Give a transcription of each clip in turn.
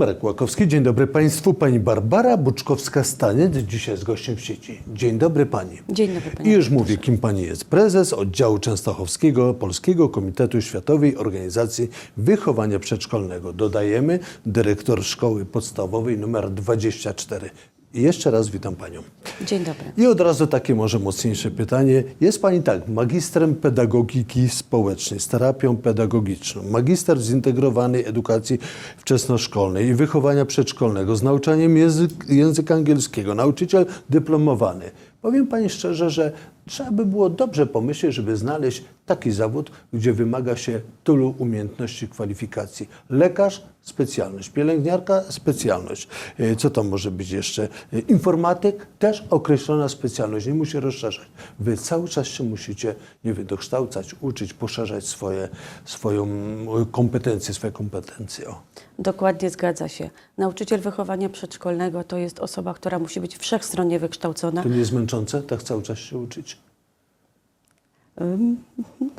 Marek Łakowski, dzień dobry Państwu. Pani Barbara Buczkowska-Staniec dzisiaj jest gościem w sieci. Dzień dobry Pani. Dzień dobry, panie I już mówię, kim Pani jest. Prezes oddziału częstochowskiego Polskiego Komitetu Światowej Organizacji Wychowania Przedszkolnego. Dodajemy dyrektor szkoły podstawowej numer 24. I jeszcze raz witam Panią. Dzień dobry. I od razu takie może mocniejsze pytanie. Jest Pani tak, magistrem pedagogiki społecznej z terapią pedagogiczną, magister zintegrowanej edukacji wczesnoszkolnej i wychowania przedszkolnego z nauczaniem język, języka angielskiego, nauczyciel dyplomowany. Powiem Pani szczerze, że trzeba by było dobrze pomyśleć, żeby znaleźć taki zawód, gdzie wymaga się tylu umiejętności, kwalifikacji. Lekarz, specjalność, pielęgniarka, specjalność. E, Co tam może być jeszcze? E, Informatyk, też określona specjalność, nie musi rozszerzać. Wy cały czas się musicie, nie wiem, dokształcać, uczyć, poszerzać swoje, swoją mm, kompetencje, swoje kompetencje. O. Dokładnie zgadza się. Nauczyciel wychowania przedszkolnego to jest osoba, która musi być wszechstronnie wykształcona. To nie jest męczące, tak cały czas się uczyć?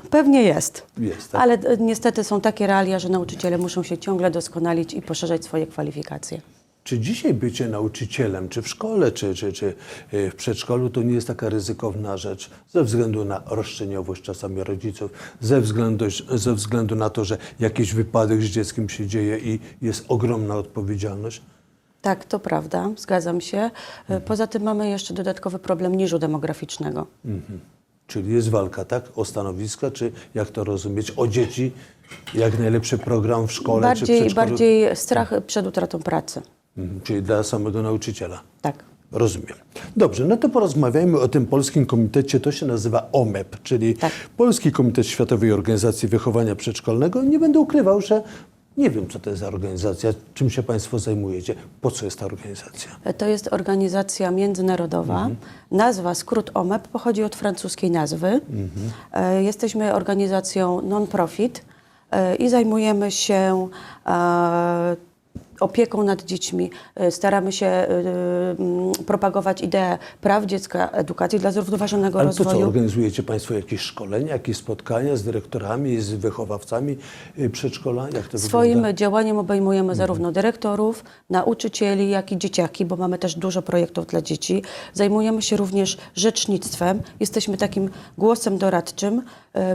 Pewnie jest. Jest, tak? Ale e, niestety są takie realia, że nauczyciele muszą się ciągle doskonalić i poszerzać swoje kwalifikacje. Czy dzisiaj bycie nauczycielem, czy w szkole, czy, czy, czy y, w przedszkolu, to nie jest taka ryzykowna rzecz ze względu na roszczeniowość czasami rodziców, ze względu, ze względu na to, że jakiś wypadek z dzieckiem się dzieje i jest ogromna odpowiedzialność? Tak, to prawda, zgadzam się. E, Poza tym mamy jeszcze dodatkowy problem niżu demograficznego. Czyli jest walka, tak? O stanowiska, czy jak to rozumieć? O dzieci, jak najlepszy program w szkole, czy Bardziej, przedszkolu? bardziej strach przed utratą pracy. Mhm, Czyli dla samego nauczyciela. Tak. Rozumiem. Dobrze, no to porozmawiajmy o tym Polskim Komitecie. To się nazywa OMEP, czyli Tak. Polski Komitet Światowej Organizacji Wychowania Przedszkolnego. Nie będę ukrywał, że nie wiem, co to jest za organizacja, czym się Państwo zajmujecie, po co jest ta organizacja. To jest organizacja międzynarodowa. Nazwa, skrót OMEP, pochodzi od francuskiej nazwy. E, Jesteśmy organizacją non-profit e, i zajmujemy się e, opieką nad dziećmi. E, Staramy się e, mm, propagować ideę praw dziecka, edukacji dla zrównoważonego Ale to co, rozwoju. organizujecie Państwo jakieś szkolenia, jakieś spotkania z dyrektorami, z wychowawcami y, przedszkola? Jak to Swoim wygląda? działaniem obejmujemy Mhm. zarówno dyrektorów, nauczycieli, jak i dzieciaki, bo mamy też dużo projektów dla dzieci. Zajmujemy się również rzecznictwem. Jesteśmy takim głosem doradczym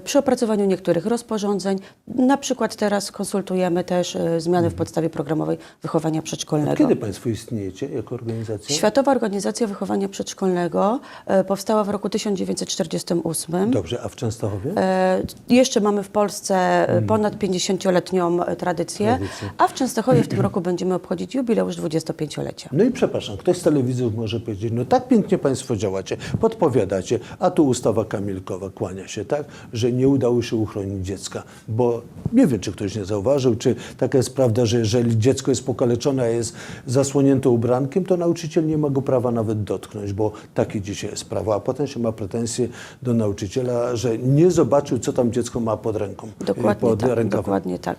przy opracowaniu niektórych rozporządzeń. Na przykład teraz konsultujemy też e, zmiany w podstawie programowej wychowania przedszkolnego. Mhm. Kiedy Państwo istniejecie jako organizacja? Światowa Organizacja Wychowania Przedszkolnego e, powstała w roku 1948. Dobrze, a w Częstochowie? E, Jeszcze mamy w Polsce e, ponad 50-letnią e, tradycję, a w Częstochowie w tym roku będziemy obchodzić jubileusz 25-lecia. No i przepraszam, ktoś z telewizji może powiedzieć, no tak pięknie Państwo działacie, podpowiadacie, a tu ustawa Kamilkowa kłania się, tak, że nie udało się uchronić dziecka, bo nie wiem, czy ktoś nie zauważył, czy taka jest prawda, że jeżeli dziecko jest pokaleczone, a jest zasłonięte ubrankiem, to nauczyciel nie ma go prawa nawet dotknąć, bo takie dzisiaj jest prawo, a potem się ma pretensje do nauczyciela, że nie zobaczył, co tam dziecko ma pod ręką, Dokładnie pod tak. rękawem. Dokładnie tak.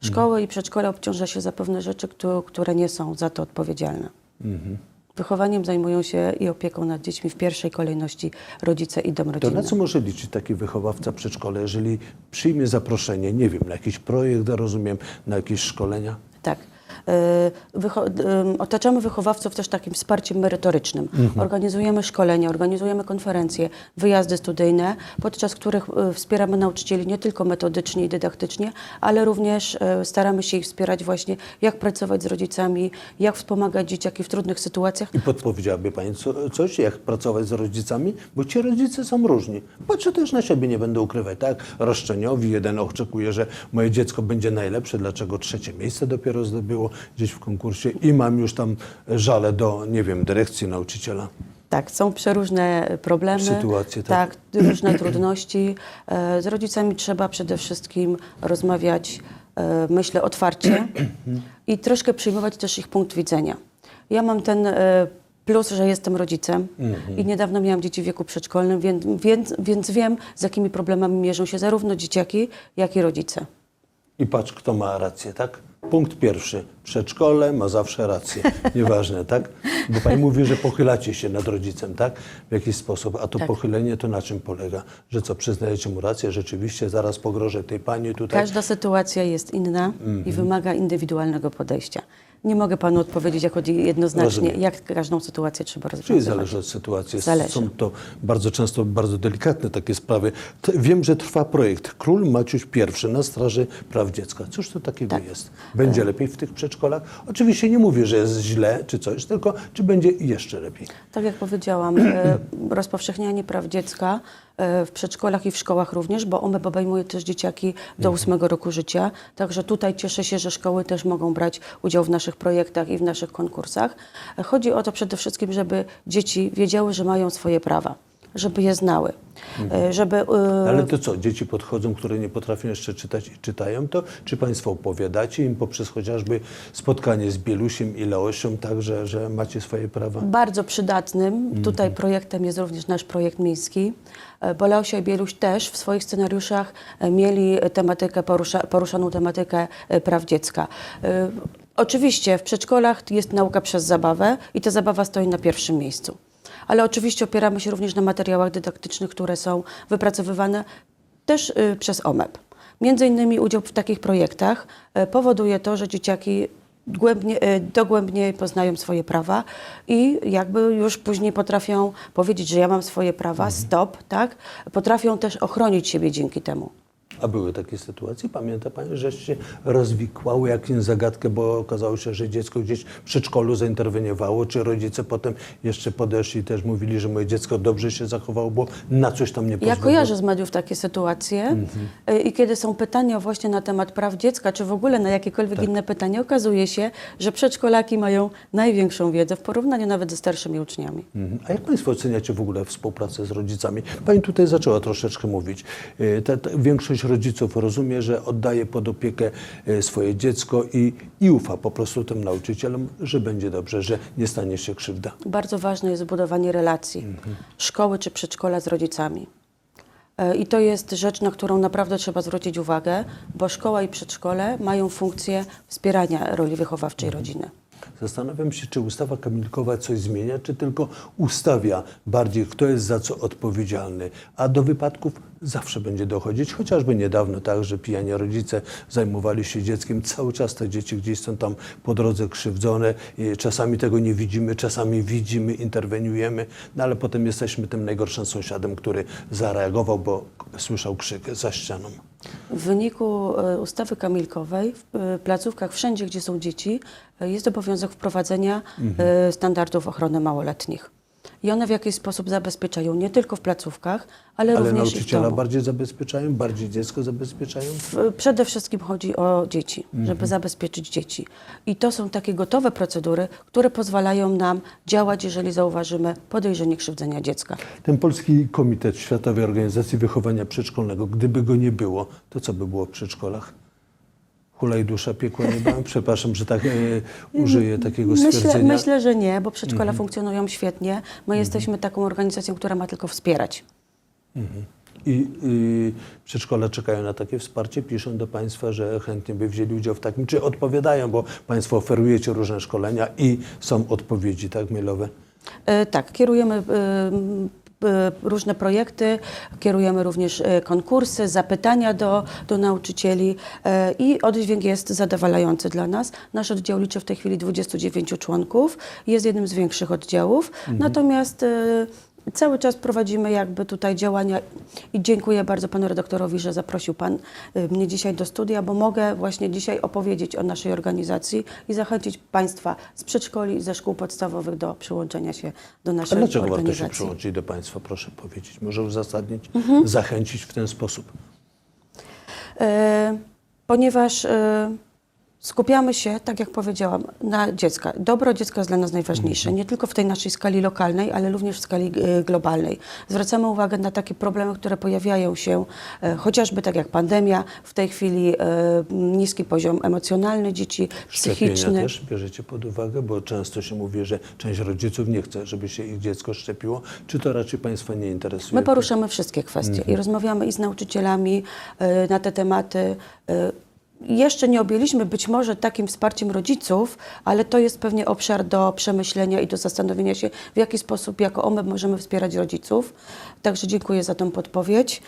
Szkoły i przedszkole obciąża się za pewne rzeczy, któ- które nie są za to odpowiedzialne. Mhm. Wychowaniem zajmują się i opieką nad dziećmi w pierwszej kolejności rodzice i dom To rodzinny. na co może liczyć taki wychowawca przedszkole, jeżeli przyjmie zaproszenie, nie wiem, na jakiś projekt, rozumiem, na jakieś szkolenia? Tak. Wycho- em, otaczamy wychowawców też takim wsparciem merytorycznym. Organizujemy szkolenia, organizujemy konferencje, wyjazdy studyjne, podczas których e, wspieramy nauczycieli nie tylko metodycznie i dydaktycznie, ale również staramy się ich wspierać właśnie, jak pracować z rodzicami, jak wspomagać dzieciaki w trudnych sytuacjach. I podpowiedziałaby Pani co, coś, jak pracować z rodzicami? Bo ci rodzice są różni. Patrzę też na siebie, nie będę ukrywać, tak? Roszczeniowi, jeden oczekuje, że moje dziecko będzie najlepsze, dlaczego trzecie miejsce dopiero zdobyło gdzieś w konkursie i mam już tam żale do, nie wiem, dyrekcji nauczyciela. Tak, są przeróżne problemy. Sytuacje, tak. tak. różne trudności. E, Z rodzicami trzeba przede wszystkim rozmawiać, e, myślę, otwarcie i troszkę przyjmować też ich punkt widzenia. Ja mam ten e, plus, że jestem rodzicem i niedawno miałam dzieci w wieku przedszkolnym, więc, więc, więc wiem, z jakimi problemami mierzą się zarówno dzieciaki, jak i rodzice. I patrz, kto ma rację, tak? Punkt pierwszy. Przedszkole ma zawsze rację. Nieważne, tak? Bo pani mówi, że pochylacie się nad rodzicem, tak? W jakiś sposób. A to Tak. pochylenie to na czym polega? Że co, przyznajecie mu rację? Rzeczywiście zaraz pogrożę tej pani tutaj. Każda sytuacja jest inna i wymaga indywidualnego podejścia. Nie mogę panu odpowiedzieć jako jednoznacznie, Rozumiem. jak każdą sytuację trzeba Czyli rozwiązywać. zależy od sytuacji. Zależy. Są to bardzo często bardzo delikatne takie sprawy. T- Wiem, że trwa projekt Król Maciuś I na Straży Praw Dziecka. Cóż to takiego Tak. jest? Będzie lepiej w tych przedszkolach? Oczywiście nie mówię, że jest źle czy coś, tylko czy będzie jeszcze lepiej? Tak jak powiedziałam, e, rozpowszechnianie praw dziecka w przedszkolach i w szkołach również, bo OMEP obejmuje też dzieciaki do ósmego roku życia. Także tutaj cieszę się, że szkoły też mogą brać udział w naszych projektach i w naszych konkursach. E, Chodzi o to przede wszystkim, żeby dzieci wiedziały, że mają swoje prawa, żeby je znały, e, żeby... e, Ale to co, dzieci podchodzą, które nie potrafią jeszcze czytać i czytają to? Czy Państwo opowiadacie im poprzez chociażby spotkanie z Bielusiem i Leosią, tak, że, że macie swoje prawa? Bardzo przydatnym Mhm. tutaj projektem jest również nasz projekt miejski. E, Bo Leosia i Bieluś też w swoich scenariuszach mieli tematykę, porusza, poruszaną tematykę praw dziecka. Oczywiście w przedszkolach jest nauka przez zabawę i ta zabawa stoi na pierwszym miejscu. Ale oczywiście opieramy się również na materiałach dydaktycznych, które są wypracowywane też y, przez OMEP. Między innymi udział w takich projektach e, powoduje to, że dzieciaki głębnie, e, dogłębniej poznają swoje prawa i jakby już później potrafią powiedzieć, że ja mam swoje prawa, stop, tak? Potrafią też ochronić siebie dzięki temu. A były takie sytuacje? Pamięta Pani, że się rozwikłały jakąś zagadkę, bo okazało się, że dziecko gdzieś w przedszkolu zainterweniowało, czy rodzice potem jeszcze podeszli i też mówili, że moje dziecko dobrze się zachowało, bo na coś tam nie Ja pozwoliło. kojarzę z mediów takie sytuacje y, i kiedy są pytania właśnie na temat praw dziecka, czy w ogóle na jakiekolwiek inne pytanie, okazuje się, że przedszkolaki mają największą wiedzę w porównaniu nawet ze starszymi uczniami. Mhm. A jak Państwo oceniacie w ogóle współpracę z rodzicami? Pani tutaj zaczęła troszeczkę mówić. Y, Ta, ta, większość rodziców rozumie, że oddaje pod opiekę y, swoje dziecko i, i ufa po prostu tym nauczycielom, że będzie dobrze, że nie stanie się krzywda. Bardzo ważne jest budowanie relacji szkoły czy przedszkola z rodzicami. E, I to jest rzecz, na którą naprawdę trzeba zwrócić uwagę, bo szkoła i przedszkole mają funkcję wspierania roli wychowawczej rodziny. Zastanawiam się, czy ustawa kamilkowa coś zmienia, czy tylko ustawia bardziej, kto jest za co odpowiedzialny, a do wypadków zawsze będzie dochodzić. Chociażby niedawno tak, że pijani rodzice zajmowali się dzieckiem, cały czas te dzieci gdzieś są tam po drodze krzywdzone. I Czasami tego nie widzimy, czasami widzimy, interweniujemy, no ale potem jesteśmy tym najgorszym sąsiadem, który zareagował, bo słyszał krzyk za ścianą. W wyniku e, ustawy kamilkowej w e, placówkach wszędzie, gdzie są dzieci, e, jest obowiązek wprowadzenia e, standardów ochrony małoletnich. I one w jakiś sposób zabezpieczają nie tylko w placówkach, ale, Ale również i w nauczyciela domu. bardziej zabezpieczają, bardziej dziecko zabezpieczają. W- Przede wszystkim chodzi o dzieci, żeby zabezpieczyć dzieci. I to są takie gotowe procedury, które pozwalają nam działać, jeżeli zauważymy podejrzenie krzywdzenia dziecka. Ten Polski Komitet Światowej Organizacji Wychowania Przedszkolnego, gdyby go nie było, to co by było w przedszkolach? Hulaj dusza, piekła nie bałem. Przepraszam, że tak e, użyję takiego Myślę, stwierdzenia. myślę, że nie, bo przedszkola funkcjonują świetnie. My jesteśmy taką organizacją, która ma tylko wspierać. I y, przedszkola czekają na takie wsparcie, piszą do Państwa, że chętnie by wzięli udział w takim, czy odpowiadają, bo Państwo oferujecie różne szkolenia i są odpowiedzi, tak, mailowe. E, Tak, kierujemy e, różne projekty, kierujemy również e, konkursy, zapytania do, do nauczycieli e, i oddźwięk jest zadowalający dla nas. Nasz oddział liczy w tej chwili 29 członków, jest jednym z większych oddziałów, natomiast e, cały czas prowadzimy jakby tutaj działania i dziękuję bardzo panu redaktorowi, że zaprosił pan e, mnie dzisiaj do studia, bo mogę właśnie dzisiaj opowiedzieć o naszej organizacji i zachęcić państwa z przedszkoli, ze szkół podstawowych do przyłączenia się do A naszej dlaczego warto się organizacji. przyłączyć do Państwa, proszę powiedzieć? Może uzasadnić, Mhm. zachęcić w ten sposób. E, ponieważ e, skupiamy się, tak jak powiedziałam, na dziecka. Dobro dziecka jest dla nas najważniejsze, nie tylko w tej naszej skali lokalnej, ale również w skali e, globalnej. Zwracamy uwagę na takie problemy, które pojawiają się, e, chociażby tak jak pandemia, w tej chwili e, niski poziom emocjonalny dzieci, Szczepienia psychiczny. też bierzecie pod uwagę, bo często się mówi, że część rodziców nie chce, żeby się ich dziecko szczepiło. Czy to raczej Państwa nie interesuje? My poruszamy wszystkie kwestie i rozmawiamy i z nauczycielami na te tematy. Jeszcze nie objęliśmy być może takim wsparciem rodziców, ale to jest pewnie obszar do przemyślenia i do zastanowienia się, w jaki sposób jako OMEP możemy wspierać rodziców. Także dziękuję za tą podpowiedź.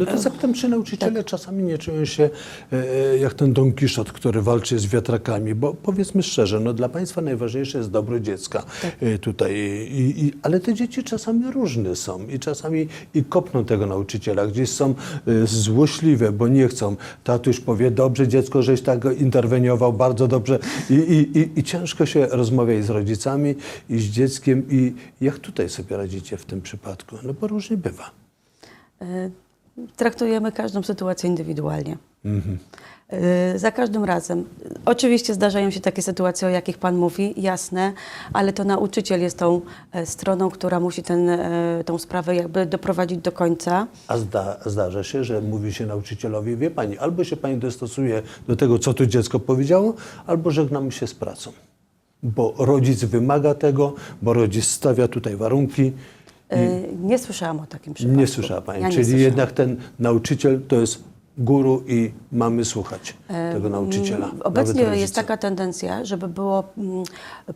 E, No to zapytam, czy nauczyciele Tak. czasami nie czują się e, jak ten Don Kiszot, który walczy z wiatrakami, bo powiedzmy szczerze, no dla państwa najważniejsze jest dobro dziecka Tak. e, tutaj, i, i, ale te dzieci czasami różne są i czasami i kopną tego nauczyciela, gdzieś są e, złośliwe, bo nie chcą. Tatuś powie, dobrze dziecko, żeś tak interweniował, bardzo dobrze i, i, i, i ciężko się rozmawia z rodzicami i z dzieckiem i jak tutaj sobie radzicie w tym przypadku? No bo różnie bywa. E, Traktujemy każdą sytuację indywidualnie. Mhm. E, Za każdym razem. Oczywiście zdarzają się takie sytuacje, o jakich Pan mówi, jasne, ale to nauczyciel jest tą e, stroną, która musi ten, e, tą sprawę jakby doprowadzić do końca. A zda, zdarza się, że mówi się nauczycielowi, wie pani, albo się pani dostosuje do tego, co tu dziecko powiedziało, albo żegnamy się z pracą. Bo rodzic wymaga tego, bo rodzic stawia tutaj warunki. E, Nie słyszałam o takim przypadku. Nie słyszała pani. Ja Czyli słyszałam. jednak ten nauczyciel to jest guru i mamy słuchać tego nauczyciela. Obecnie jest taka tendencja, żeby było mm,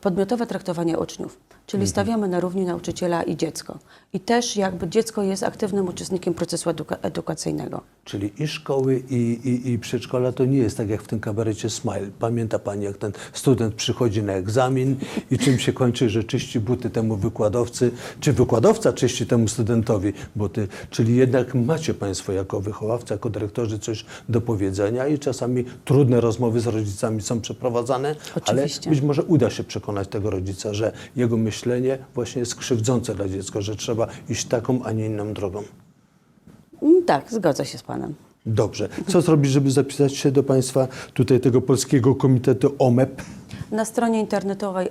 podmiotowe traktowanie uczniów, czyli Mhm. stawiamy na równi nauczyciela i dziecko. I też jakby dziecko jest aktywnym uczestnikiem procesu eduka- edukacyjnego. Czyli i szkoły, i, i, i przedszkola to nie jest tak jak w tym kabarecie Smile. Pamięta pani, jak ten student przychodzi na egzamin i czym się kończy, że czyści buty temu wykładowcy, czy wykładowca czyści temu studentowi buty. Czyli jednak macie państwo jako wychowawca, jako dyrektorzy coś do powiedzenia i czasami trudne rozmowy z rodzicami są przeprowadzane, Oczywiście. ale być może uda się przekonać tego rodzica, że jego myślenie właśnie jest krzywdzące dla dziecka, że trzeba iść taką, a nie inną drogą. Mm, Tak, zgodzę się z Panem. Dobrze. Co zrobić, żeby zapisać się do Państwa tutaj tego Polskiego Komitetu OMEP? Na stronie internetowej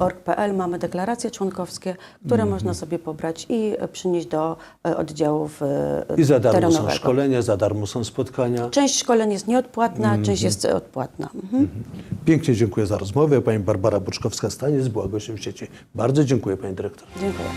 omek.org.pl mamy deklaracje członkowskie, które Mhm. można sobie pobrać i przynieść do e, oddziałów e, I za darmo są terenowego. szkolenia, za darmo są spotkania. Część szkoleń jest nieodpłatna, Mhm. część jest odpłatna. Mhm. Pięknie dziękuję za rozmowę. Pani Barbara Boczkowska-Staniec była gościem sieci. Bardzo dziękuję Pani Dyrektor. Dziękuję.